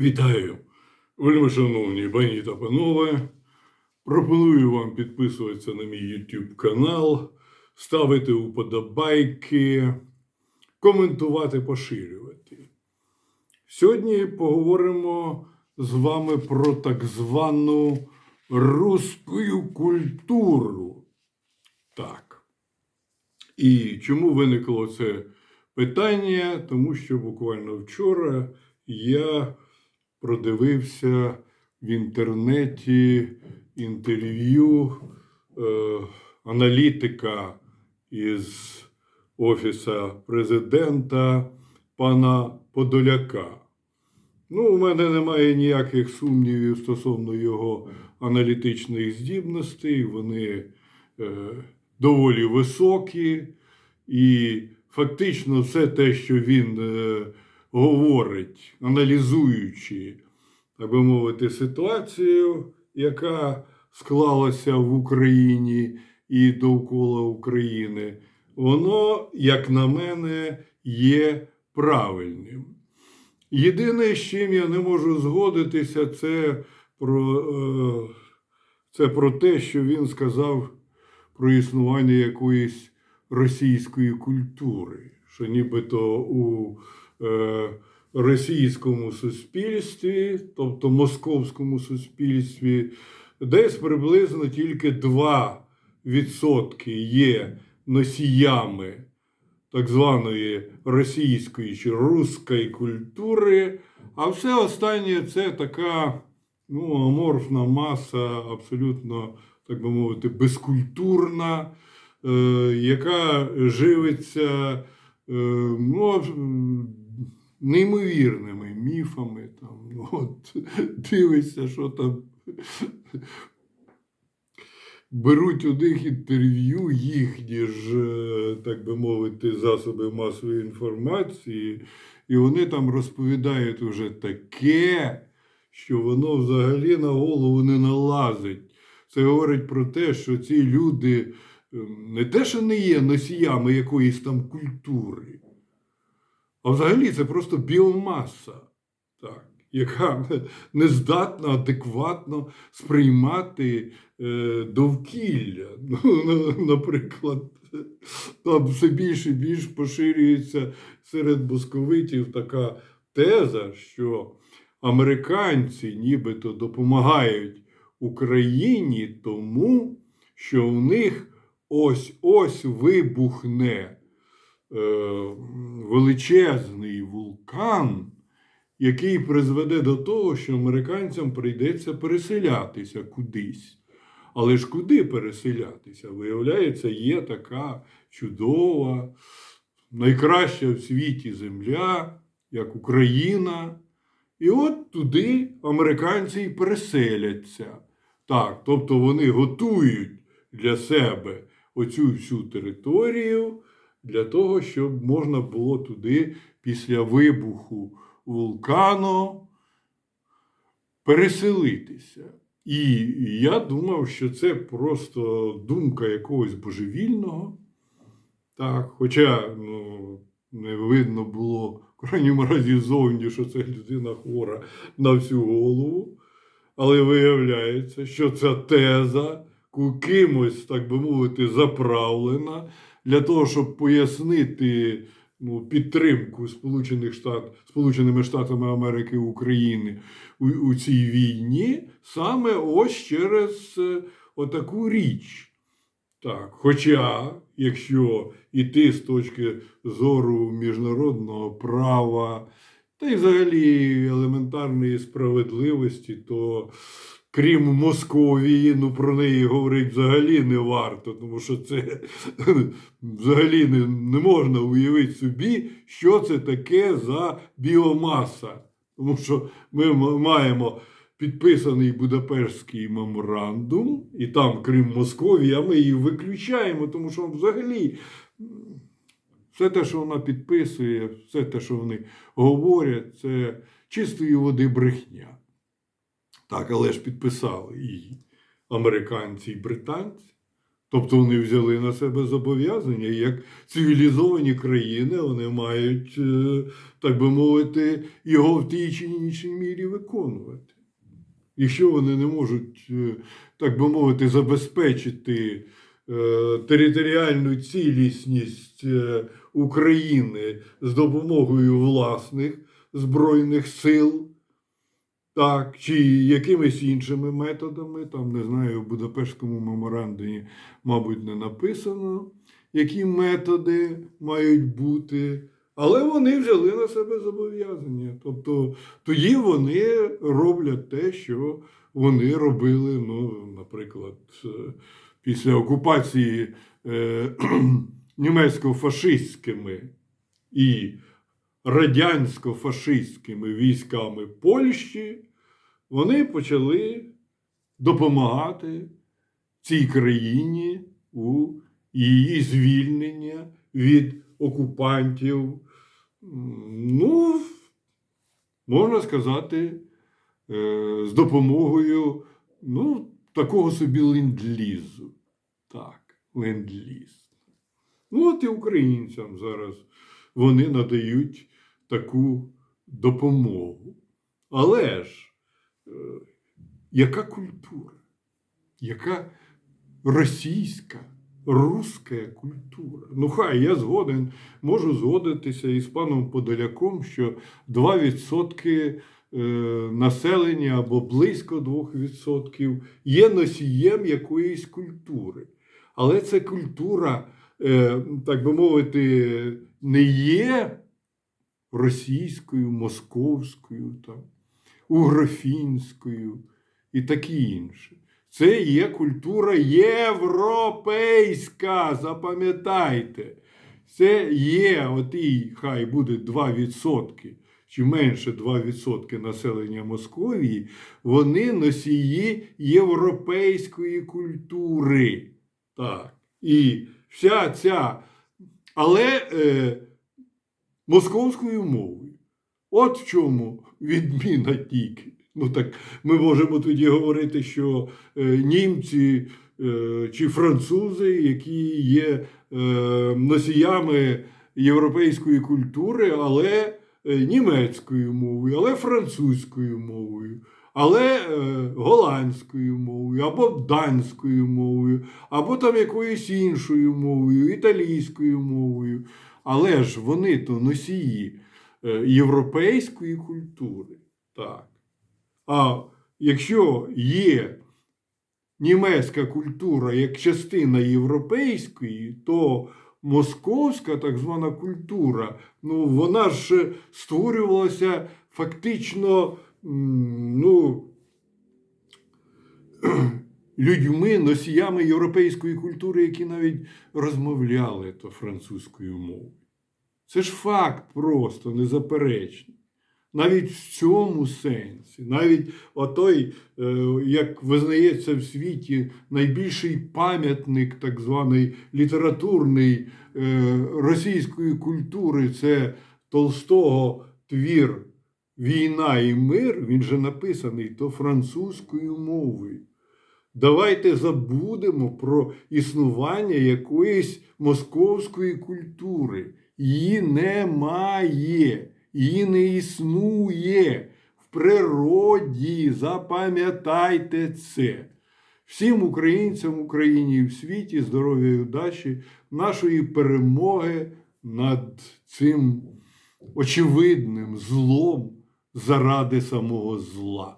Вітаю, вельми шановні пані та панове. Пропоную вам підписуватися на мій YouTube канал, ставити уподобайки, коментувати, поширювати. Сьогодні поговоримо з вами про так звану русскую культуру. Так. І чому виникло це питання? Тому що буквально вчора я продивився в інтернеті інтерв'ю е, аналітика із Офіса президента пана Подоляка. Ну, у мене немає ніяких сумнівів стосовно його аналітичних здібностей. Вони е, доволі високі, і фактично все те, що він е, говорить, аналізуючи, так би мовити, ситуацію, яка склалася в Україні і довкола України, воно, як на мене, є правильним. Єдине, з чим я не можу згодитися, це про, е, це про те, що він сказав про існування якоїсь російської культури, що нібито у російському суспільстві, тобто московському суспільстві, десь приблизно тільки 2% є носіями так званої російської чи руської культури, а все останнє це така ну, аморфна маса, абсолютно, так би мовити, безкультурна, е, яка живиться е, ну, неймовірними міфами. Там, ну, от, дивишся, що там. Беруть у них інтерв'ю їхні ж, е, так би мовити, засоби масової інформації, і вони там розповідають уже таке, що воно взагалі на голову не налазить. Це говорить про те, що ці люди ем, не те, що не є носіями якоїсь там культури, а взагалі це просто біомаса, так, яка не здатна адекватно сприймати е, довкілля. Ну, наприклад, там все більше і більш поширюється серед московитів така теза, що американці нібито допомагають Україні тому, що в них ось-ось вибухне е, величезний вулкан, який призведе до того, що американцям прийдеться переселятися кудись. Але ж куди переселятися? Виявляється, є така чудова, найкраща в світі земля, як Україна. І от туди американці й переселяться. Так, тобто вони готують для себе оцю всю територію для того, щоб можна було туди після вибуху вулкану переселитися. І я думав, що це просто думка якогось божевільного. Так, хоча ну, не видно було в крайньому разі зовні, що це людина хвора на всю голову. Але виявляється, що ця теза кимось, так би мовити, заправлена для того, щоб пояснити ну, підтримку Сполучених Штат, Сполученими Штатами Америки України у, у цій війні, саме ось через е, отаку річ. Так, хоча, якщо йти з точки зору міжнародного права та й взагалі елементарної справедливості, то крім Московії, ну про неї говорити взагалі не варто, тому що це взагалі не, не можна уявити собі, що це таке за біомаса. Тому що ми маємо підписаний Будапештський меморандум, і там, крім Московії, а ми її виключаємо, тому що взагалі все те, що вона підписує, все те, що вони говорять, це чистої води брехня. Так, але ж підписали і американці, і британці. Тобто вони взяли на себе зобов'язання, як цивілізовані країни вони мають, е, так би мовити, його в тій чи іншій мірі виконувати. Якщо вони не можуть, е, так би мовити, забезпечити е, територіальну цілісність України з допомогою власних збройних сил, так, чи якимись іншими методами, там не знаю, в Будапештському меморандумі, мабуть, не написано, які методи мають бути. Але вони взяли на себе зобов'язання. Тобто тоді вони роблять те, що вони робили, ну, наприклад, е, після окупації е, німецько-фашистськими і радянсько-фашистськими військами Польщі, вони почали допомагати цій країні у її звільнення від окупантів. Ну, можна сказати, е, з допомогою ну, такого собі ленд-лізу. Так, ленд-ліз. Ну, от і українцям зараз вони надають таку допомогу. Але ж, яка культура? Яка російська, руська культура? Ну, хай я згоден, можу згодитися із паном Подоляком, що 2% е, населення або близько 2% є носієм якоїсь культури. Але ця культура, е, так би мовити, не є російською, московською, там, угрофінською і таке інше. Це є культура європейська, запам'ятайте. Це є отій, хай буде 2% чи менше 2% населення Московії, вони носії європейської культури. Так. І вся ця, але е, московською мовою. От в чому відміна тільки. Ну так ми можемо тоді говорити, що е, німці е, чи французи, які є е, носіями європейської культури, але німецькою мовою, але французькою мовою, але голландською мовою, або данською мовою, або там якоюсь іншою мовою, італійською мовою. Але ж вони то носії європейської культури. Так. А якщо є німецька культура як частина європейської, то московська так звана культура, ну вона ж створювалася фактично ну, людьми, носіями європейської культури, які навіть розмовляли то французькою мовою. Це ж факт просто незаперечний. Навіть в цьому сенсі, навіть отой, е, як визнається в світі, найбільший пам'ятник так званий літературний е, російської культури це Толстого твір Війна і мир, він же написаний то французькою мовою. Давайте забудемо про існування якоїсь московської культури. Її немає, її не існує в природі. Запам'ятайте це. Всім українцям Україні і в світі здоров'я і удачі, нашої перемоги над цим очевидним злом заради самого зла.